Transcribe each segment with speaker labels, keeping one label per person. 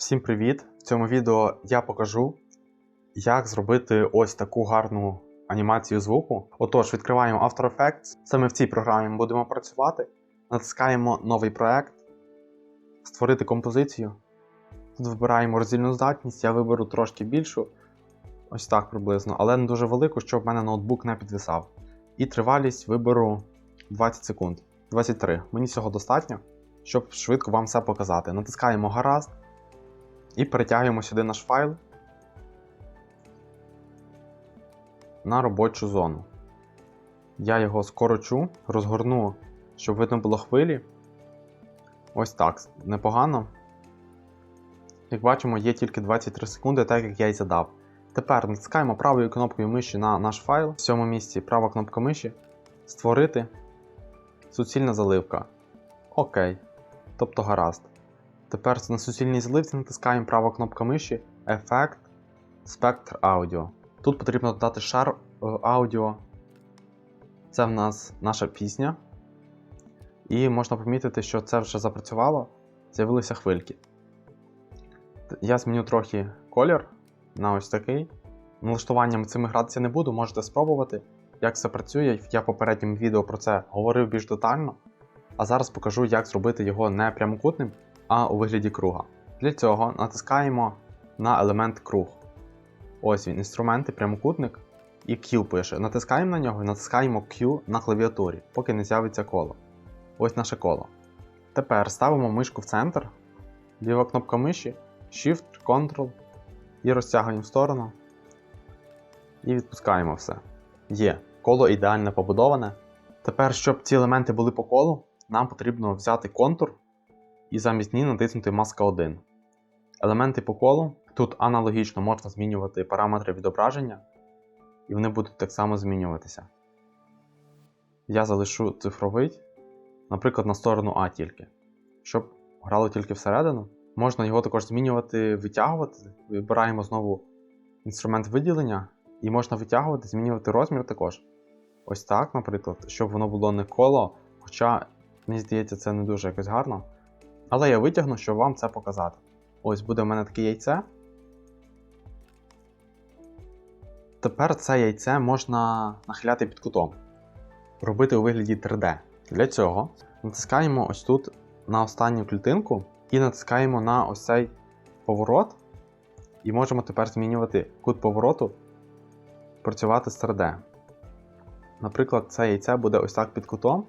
Speaker 1: Всім привіт! В цьому відео я покажу, як зробити ось таку гарну анімацію звуку. Отож, відкриваємо After Effects. Саме в цій програмі ми будемо працювати. Натискаємо новий проект, створити композицію. Тут вибираємо роздільну здатність, я виберу трошки більшу, ось так приблизно, але не дуже велику, щоб в мене ноутбук не підвисав. І тривалість виберу 20 секунд. 23. Мені цього достатньо, щоб швидко вам все показати. Натискаємо гаразд. І перетягуємо сюди наш файл на робочу зону. Я його скорочу, розгорну, щоб видно було хвилі. Ось так, непогано. Як бачимо, є тільки 23 секунди, так як я й задав. Тепер натискаємо правою кнопкою миші на наш файл. В цьому місці права кнопка миші. Створити суцільна заливка. Окей. Тобто гаразд. Тепер на суцільній заливці натискаємо права кнопка миші, Ефект, Спектр аудіо. Тут потрібно додати шар е, аудіо. Це в нас наша пісня. І можна помітити, що це вже запрацювало, з'явилися хвильки. Я зміню трохи колір на ось такий. Налаштуванням цими гратися не буду, можете спробувати, як це працює. Я в попередньому відео про це говорив більш детально. А зараз покажу, як зробити його не прямокутним, а у вигляді круга. Для цього натискаємо на елемент круг. Ось він, інструменти, прямокутник і Q пише. Натискаємо на нього і натискаємо Q на клавіатурі, поки не з'явиться коло. Ось наше коло. Тепер ставимо мишку в центр, ліва кнопка миші, Shift, Ctrl і розтягуємо в сторону. І відпускаємо все. Є. Коло ідеально побудоване. Тепер, щоб ці елементи були по колу, нам потрібно взяти контур і замість ній натиснути маска 1. Елементи по колу. Тут аналогічно можна змінювати параметри відображення, і вони будуть так само змінюватися. Я залишу цифровий, наприклад, на сторону А тільки. Щоб грало тільки всередину. Можна його також змінювати, витягувати. Вибираємо знову інструмент виділення, і можна витягувати, змінювати розмір також. Ось так, наприклад, щоб воно було не коло, хоча, мені здається, це не дуже якось гарно. Але я витягну, щоб вам це показати. Ось буде в мене таке яйце. Тепер це яйце можна нахиляти під кутом. Робити у вигляді 3D. Для цього натискаємо ось тут на останню клітинку і натискаємо на ось цей поворот. І можемо тепер змінювати кут повороту, працювати з 3D. Наприклад, це яйце буде ось так під кутом.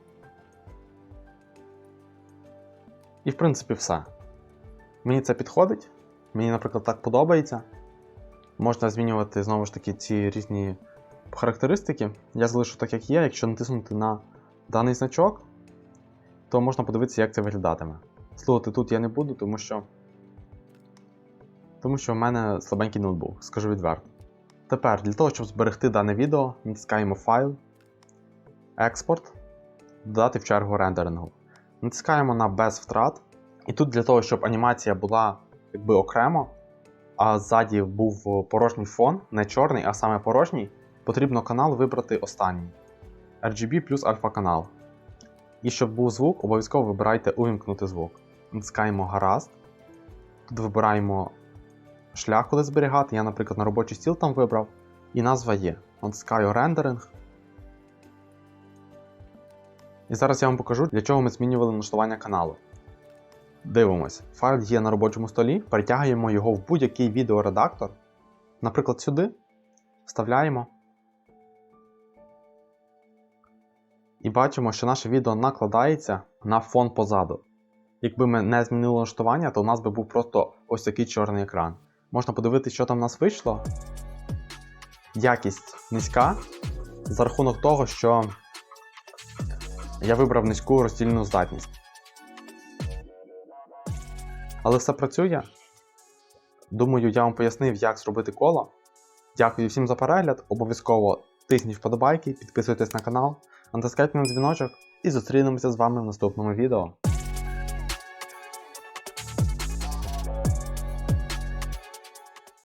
Speaker 1: І в принципі все. Мені це підходить. Мені, наприклад, так подобається. Можна змінювати знову ж таки ці різні характеристики. Я залишу так, як є. Якщо натиснути на даний значок, то можна подивитися, як це виглядатиме. Слухати тут я не буду, тому що. Тому що в мене слабенький ноутбук, скажу відверто. Тепер, для того, щоб зберегти дане відео, натискаємо файл, експорт, додати в чергу рендерингу. Натискаємо на без втрат. І тут для того, щоб анімація була якби окремо, а ззаді був порожній фон, не чорний, а саме порожній, потрібно канал вибрати останній. RGB плюс альфа канал. І щоб був звук, обов'язково вибирайте увімкнути звук. Натискаємо гаразд. Тут вибираємо шлях, куди зберігати. Я, наприклад, на робочий стіл там вибрав. І назва є. Натискаю рендеринг. І зараз я вам покажу, для чого ми змінювали налаштування каналу. Дивимось, файл є на робочому столі, перетягуємо його в будь-який відеоредактор. Наприклад, сюди. Вставляємо. І бачимо, що наше відео накладається на фон позаду. Якби ми не змінили налаштування, то у нас би був просто ось такий чорний екран. Можна подивитися, що там у нас вийшло. Якість низька за рахунок того, що я вибрав низьку роздільну здатність. Але все працює. Думаю, я вам пояснив, як зробити коло. Дякую всім за перегляд. Обов'язково тисніть вподобайки, підписуйтесь на канал, натискайте на дзвіночок і зустрінемося з вами в наступному відео.